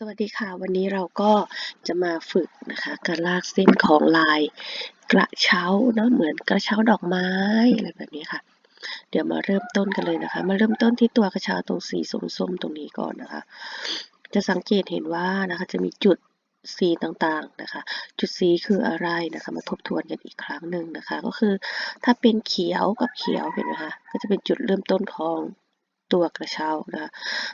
สวัสดีค่ะ วันนี้เราก็จะมาฝึกนะคะการลากเส้นของลายกระเช้าเนาะเหมือนกระเช้าดอกไม้อะไรแบบนี้ค่ะ เดี๋ยวมาเริ่มต้นกันเลยนะคะ มาเริ่มต้นที่ตัวกระเช้าตรงสีส้มๆตรงนี้ก่อนนะคะ จะสังเกตเห็นว่านะคะจะมีจุดสีต่างๆนะคะ จุดสีคืออะไรนะคะ มาทบทวนกันอีกครั้งหนึ่งนะคะ ก็คือถ้าเป็นเขียวกับเขียวเห็นไหมคะก็จะเป็นจุดเริ่มต้นของ ตัวกระเช้านะ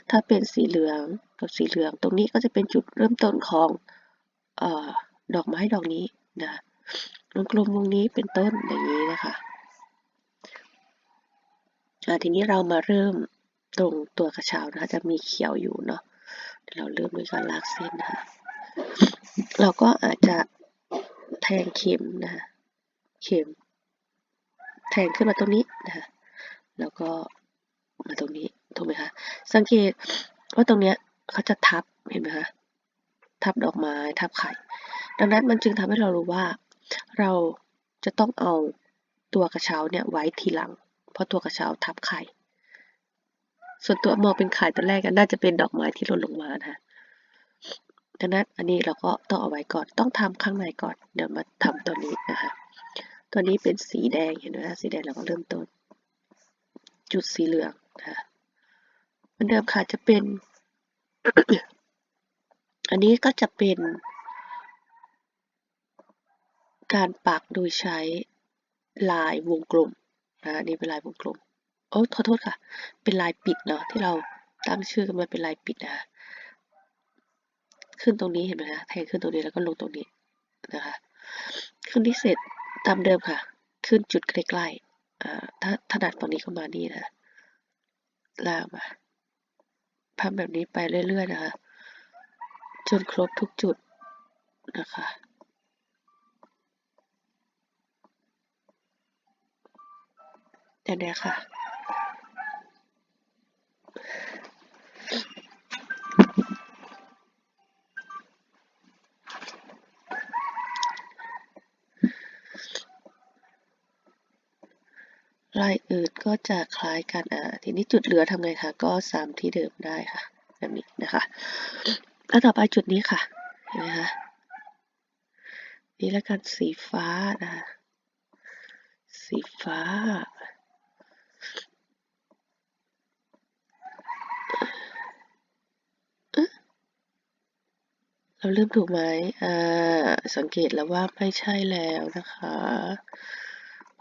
ถ้าเป็นสีเหลืองกับสีเหลือง ตรงนี้ก็จะเป็นจุดเริ่มต้นของออดอกไม้ดอกนี้นะวงกลมวงนี้เป็นต้นอย่างนี้นะคะทีนี้เรามาเริ่มตรงตัวกระเช้านะคะจะมีเขียวอยู่เนาะเราเริ่มด้วยการลากเส้นนะคะเราก็อาจจะแทงเข็มนะคะเข็ม แทงขึ้นมาตรงนี้นะคะแล้วก็ มาตรงนี้ถูกไหมคะ สังเกตว่าตรงเนี้ยเขาจะทับเห็นไหมคะทับดอกไม้ทับไข่ ดังนั้นมันจึงทำให้เรารู้ว่า เราจะต้องเอาตัวกระเช้าเนี่ยไว้ทีหลัง เพราะตัวกระเช้าทับไข่ ส่วนตัวมองเป็นไข่ตอนแรกกันน่าจะเป็นดอกไม้ที่หล่นลงมานะคะดังนั้นอันนี้เราก็ต้องเอาไว้ก่อนต้องทำข้างในก่อน เดี๋ยวมาทำตัวนี้นะคะ ตัวนี้เป็นสีแดงเห็นไหมคะสีแดงเราก็เริ่มต้น จุดสีเหลือง คะเหมือนเดิมค่ะจะเป็น อันนี้ก็จะเป็น การปักโดยใช้ลายวงกลมนะนี่เป็นลายวงกลมโอ้ขอโทษค่ะ เป็นลายปิดเนาะที่เราตั้งชื่อกันมาเป็นลายปิดนะะขึ้นตรงนี้เห็นไหมคะแทงขึ้นตรงนี้แล้วก็ลงตรงนี้นะคะขึ้นที่เสร็จตามเดิมค่ะ ขึ้นจุดใกล้ๆถ้าถนัดตรงนี้ก็มานี่นะ ลากมาพับแบบนี้ไปเรื่อยๆนะคะ จนครบทุกจุดนะคะ เดี๋ยวนี้ค่ะ ลายอื่นก็จะคล้ายกันอ่าทีนี้จุดเหลือทำไงคะ ก็ซ้ำที่เดิมได้ค่ะแบบนี้นะคะแล้วต่อไปจุดนี้ค่ะ เห็นไหมคะ นี่แล้วกันสีฟ้านะสีฟ้า เราเริ่มถูกไหมอ่าสังเกตแล้วว่าไม่ใช่แล้วนะคะ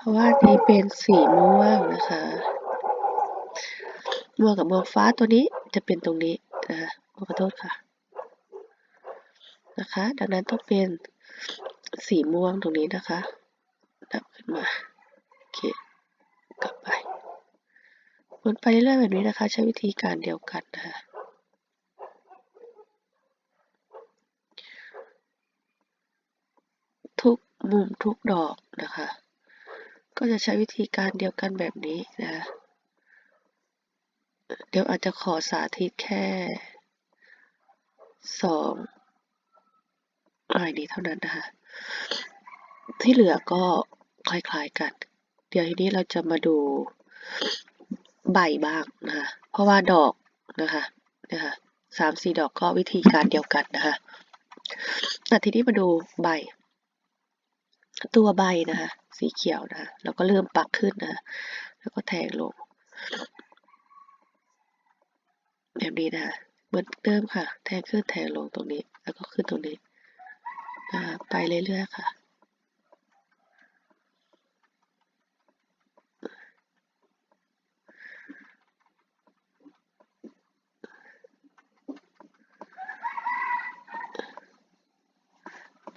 เพราะว่านี้เป็นสีม่วงนะคะม่วงกับม่วงฟ้าตัวนี้จะเป็นตรงนี้นะขอโทษค่ะ นะคะ ดังนั้นต้องเป็นสีม่วงตรงนี้นะคะดับขึ้นมาโอเคกลับไปวนไปเรื่อยๆแบบนี้นะคะ ใช้วิธีการเดียวกันนะคะทุกมุมทุกดอกนะคะ ก็จะใช้วิธีการเดียวกันแบบนี้นะ เดี๋ยวอาจจะขอสาธิตแค่สองอะไรนี้เท่านั้นนะคะ ที่เหลือก็คล้ายๆกัน เดี๋ยวทีนี้เราจะมาดูใบบ้างนะคะเพราะว่าดอกนะคะนะคะสามสี่ดอกก็วิธีการเดียวกันนะคะแต่ทีนี้มาดูใบ ตัวใบนะคะ สีเขียวนะ แล้วก็เริ่มปักขึ้นนะ แล้วก็แทงลง แบบนี้นะเหมือนเดิมค่ะ แทงขึ้นแทงลงตรงนี้ แล้วก็ขึ้นตรงนี้ไปเรื่อยๆค่ะ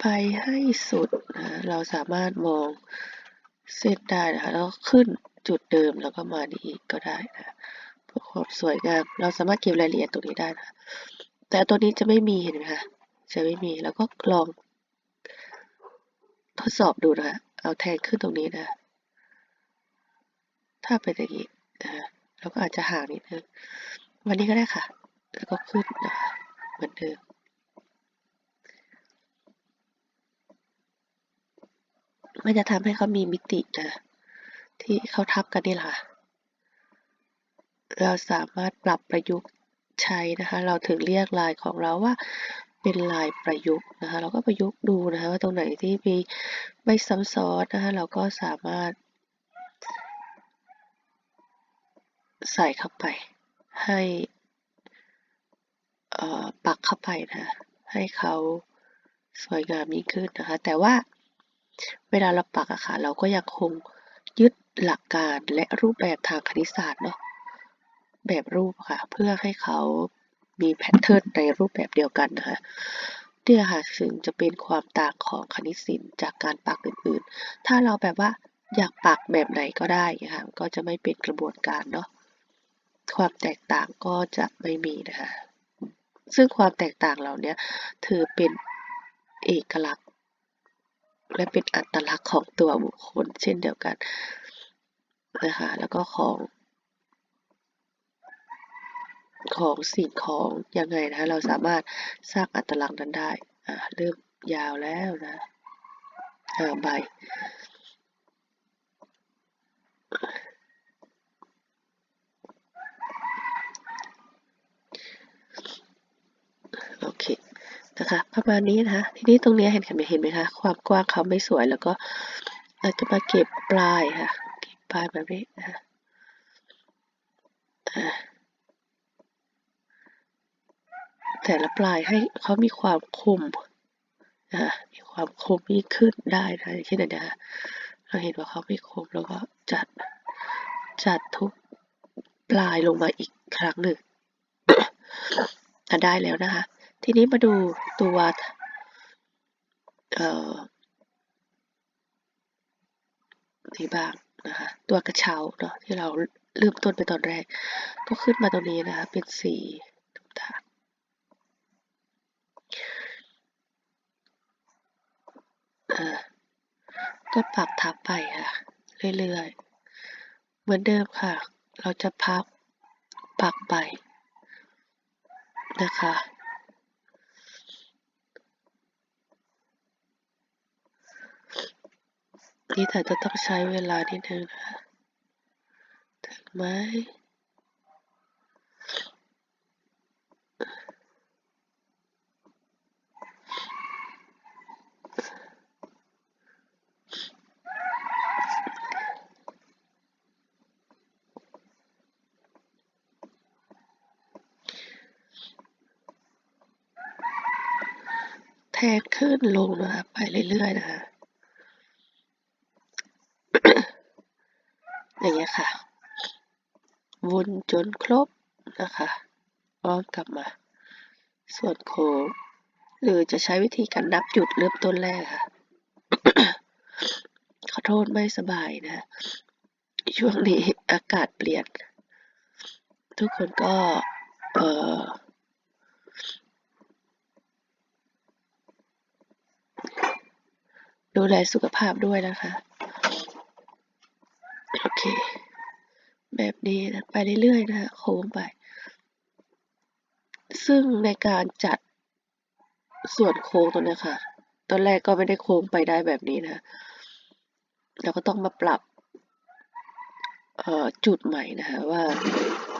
ไปให้สุดนะเราสามารถมองเส้นได้นะคะแล้วขึ้นจุดเดิมแล้วก็มานี้อีกก็ได้นะเพื่อความสวยงาม เราสามารถเก็บรายละเอียดตรงนี้ได้นะแต่ตัวนี้จะไม่มีเห็นไหมคะจะไม่มีแล้วก็ลอง ทดสอบดูนะคะเอาแทงขึ้นตรงนี้นะ ถ้าเป็นอย่างนี้นะเราก็อาจจะห่างนิดนึงวันนี้ก็ได้ค่ะ แล้วก็ขึ้นนะคะเหมือนเดิม มันจะทำให้เขามีมิตินะ ที่เขาทับกันนี่แหละเราสามารถปรับประยุกต์ใช้นะคะ เราถึงเรียกลายของเราว่าเป็นลายประยุกต์นะคะ เราก็ประยุกต์ดูนะคะว่าตรงไหนที่มีไม่ซ้ำซ้อนนะคะเราก็สามารถ ใส่เข้าไป ให้อ่อปักเข้าไปนะ ให้เขาสวยงามยิ่งขึ้นนะคะ แต่ว่า เวลาเราปักอะค่ะ เราก็ยังคงยึดหลักการและรูปแบบทางคณิตศาสตร์เนาะ แบบรูปะค่ะ เพื่อให้เขามีแพทเทิร์นในรูปแบบเดียวกันนะคะเนี่ยค่ะถึงจะเป็นความต่างของคณิตศิลป์จากการปักอื่นๆ ถ้าเราแบบว่าอยากปักแบบไหนก็ได้ค่ะก็จะไม่เป็นกระบวนการเนาะ ความแตกต่างก็จะไม่มีนะคะ ซึ่งความแตกต่างเหล่านี้ถือเป็นเอกลักษณ์ และเป็นอัตลักษณ์ของตัวบุคคล เช่นเดียวกันนะคะแล้วก็ของของสิ่งของยังไงนะคะเราสามารถสร้างอัตลักษณ์นั้นได้อ่าเริ่มยาวแล้วนะอ่าใบ โอเค นะคะประมาณนี้นะคะ ทีนี้ตรงนี้เห็นเห็นไหมเห็นไหมคะความกว้างเขาไม่สวยแล้วก็เราจะมาเก็บปลายค่ะเก็บปลายแบบนี้นะคะแต่ละปลายให้เขามีความคมนะมีความคมยิ่งขึ้นได้นะอย่างเช่นนะเราเห็นว่าเขาไม่คมแล้วก็จัดจัดทุกปลายลงมาอีกครั้งหนึ่งได้แล้วนะคะ ทีนี้มาดูตัวอ่อนี่บ้างนะคะตัวกระเช้าเนาะที่เราเริ่มต้นไปตอนแรก ก็ขึ้นมาตรงนี้นะคะเป็นสีต่างๆอ่าก็ปักทับไปค่ะเรื่อยๆ เหมือนเดิมค่ะ เราจะพับปักไปนะคะ นี่แต่จะต้องใช้เวลานิดนึงนะคะ ถึงไหมแทงขึ้นลงนะคะ ไปเรื่อยๆนะคะ อย่างเงี้ยค่ะ วนจนครบนะคะอ้อมกลับมา ส่วนโค้งหรือจะใช้วิธีการนับจุดเริ่มต้นแรกค่ะ ขอโทษไม่สบายนะ ช่วงนี้อากาศเปลี่ยน ทุกคนก็เออดูแลสุขภาพด้วยนะคะ โอเค แบบนี้นะไปเรื่อยๆนะโค้งไป ซึ่งในการจัดส่วนโค้งตรงเนี้ค่ะ ตอนแรกก็ไม่ได้โค้งไปได้แบบนี้นะเราก็ต้องมาปรับจุดใหม่นะคะว่า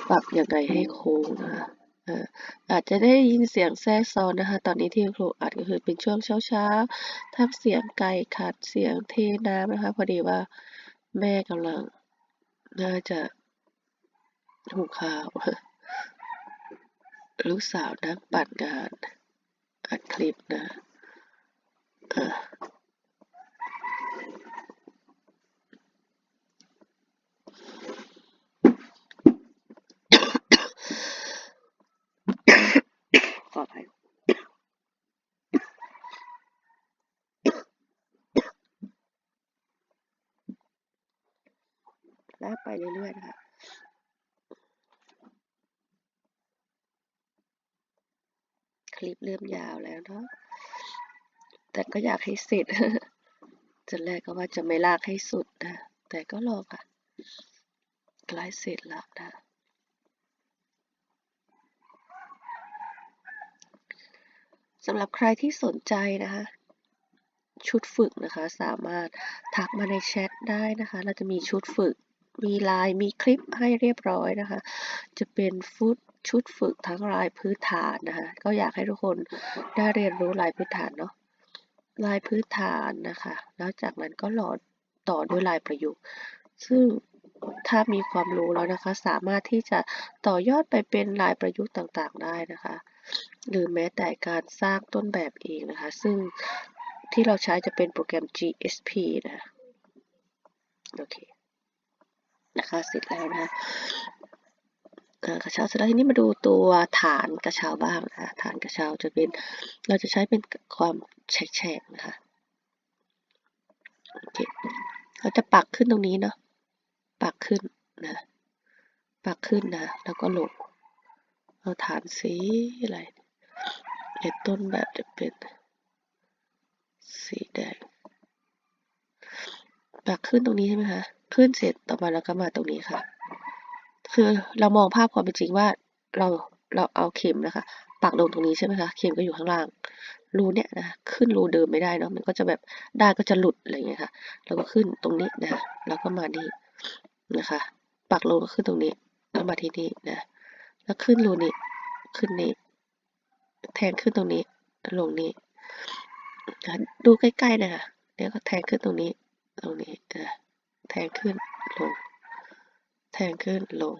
ปรับยังไงให้โค้งนะคะเอ่ออาจจะได้ยินเสียงแทรกซ้อนนะคะ ตอนนี้ที่ครูอัดก็คือเป็นช่วงเช้าๆทำเสียงไก่ขัดเสียงเทน้ำนะคะ พอดีว่าแม่กำลังน่าจะ หุงข้าว ลูกสาวนั่งปั่นงาน อัดคลิปนะขออภัยลากไปเรื่อยๆนะคะ คลิป เริ่มยาวแล้วเนาะแต่ก็อยากให้เสร็จจะแรกก็ว่าจะไม่ลากให้สุดนะ แต่ก็ลองค่ะใกล้เสร็จล้วนะสำหรับใครที่สนใจนะคะ ชุดฝึกนะคะ สามารถทักมาในแชทได้นะคะ เราจะมีชุดฝึก มีไลน์มีคลิปให้เรียบร้อยนะคะ จะเป็นฟุต ชุดฝึกทั้งลายพื้นฐานนะคะก็อยากให้ทุกคนได้เรียนรู้ลายพื้นฐานเนาะลายพื้นฐานนะคะแล้วจากนั้นก็หลอดต่อด้วยลายประยุกต์ ซึ่งถ้ามีความรู้แล้วนะคะ สามารถที่จะต่อยอดไปเป็นลายประยุกต์ต่างๆ ได้นะคะ หรือแม้แต่การสร้างต้นแบบเองนะคะ ซึ่งที่เราใช้จะเป็นโปรแกรม GSP นะโอเคนะคะเสร็จแล้วนะคะ กระเช้าเสร็จแล้วทีนี้มาดูตัวฐานกระเช้าบ้างนะคะฐานกระเช้าจะเป็นเราจะใช้เป็นความแฉกๆนะคะโอเคเราจะปักขึ้นตรงนี้เนาะปักขึ้นนะปักขึ้นนะแล้วก็ลงเอาฐานสีอะไรเอต้นแบบจะเป็นสีแดงปักขึ้นตรงนี้ใช่ไหมคะขึ้นเสร็จต่อมาแล้วก็มาตรงนี้ค่ะ คือเรามองภาพความเป็นจริงว่าเราเราเอาเข็มนะคะ ปักลงตรงนี้ใช่ไหมคะ เข็มก็อยู่ข้างล่าง รูเนี้ยนะ ขึ้นรูเดิมไม่ได้เนาะ มันก็จะแบบได้ก็จะหลุดอะไรอย่างเงี้ยค่ะแล้วก็ขึ้นตรงนี้นะ แล้วก็มานี่นะคะ ปักลงก็ขึ้นตรงนี้ แล้วมาที่นี่นะ แล้วขึ้นรูนี้ ขึ้นนี้ แทงขึ้นตรงนี้ ลงนี้ ดูใกล้ๆนะคะเดี๋ยวก็แทงขึ้นตรงนี้ ตรงนี้นะแทงขึ้นลง แทงขึ้นลง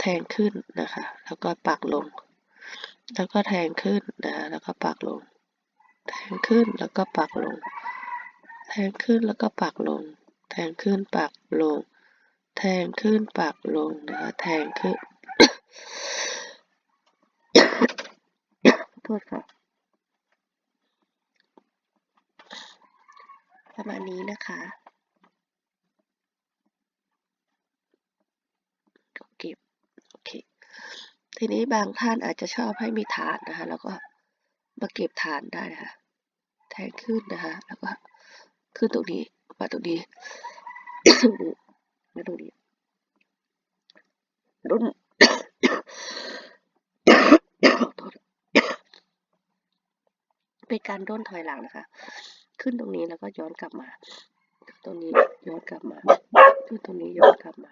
แทงขึ้นนะคะ แล้วก็ปักลง แล้วก็แทงขึ้นนะ แล้วก็ปักลง แทงขึ้นแล้วก็ปักลง แทงขึ้นแล้วก็ปักลง แทงขึ้นปักลง แทงขึ้นปักลงนะคะ แทงขึ้นโทษค่ะประมาณนี้นะคะ เก็บโอเค ทีนี้บางท่านอาจจะชอบให้มีฐานนะคะ แล้วก็มาเก็บฐานได้นะคะแทงขึ้นนะคะ แล้วก็ขึ้นตรงนี้มาตรงนี้มาตรงนี้รุ่นเป็นการด้นถอยหลังนะคะ ขึ้นตรงนี้แล้วก็ย้อนกลับมา ตรงนี้ย้อนกลับมา ขึ้นตรงนี้ย้อนกลับมา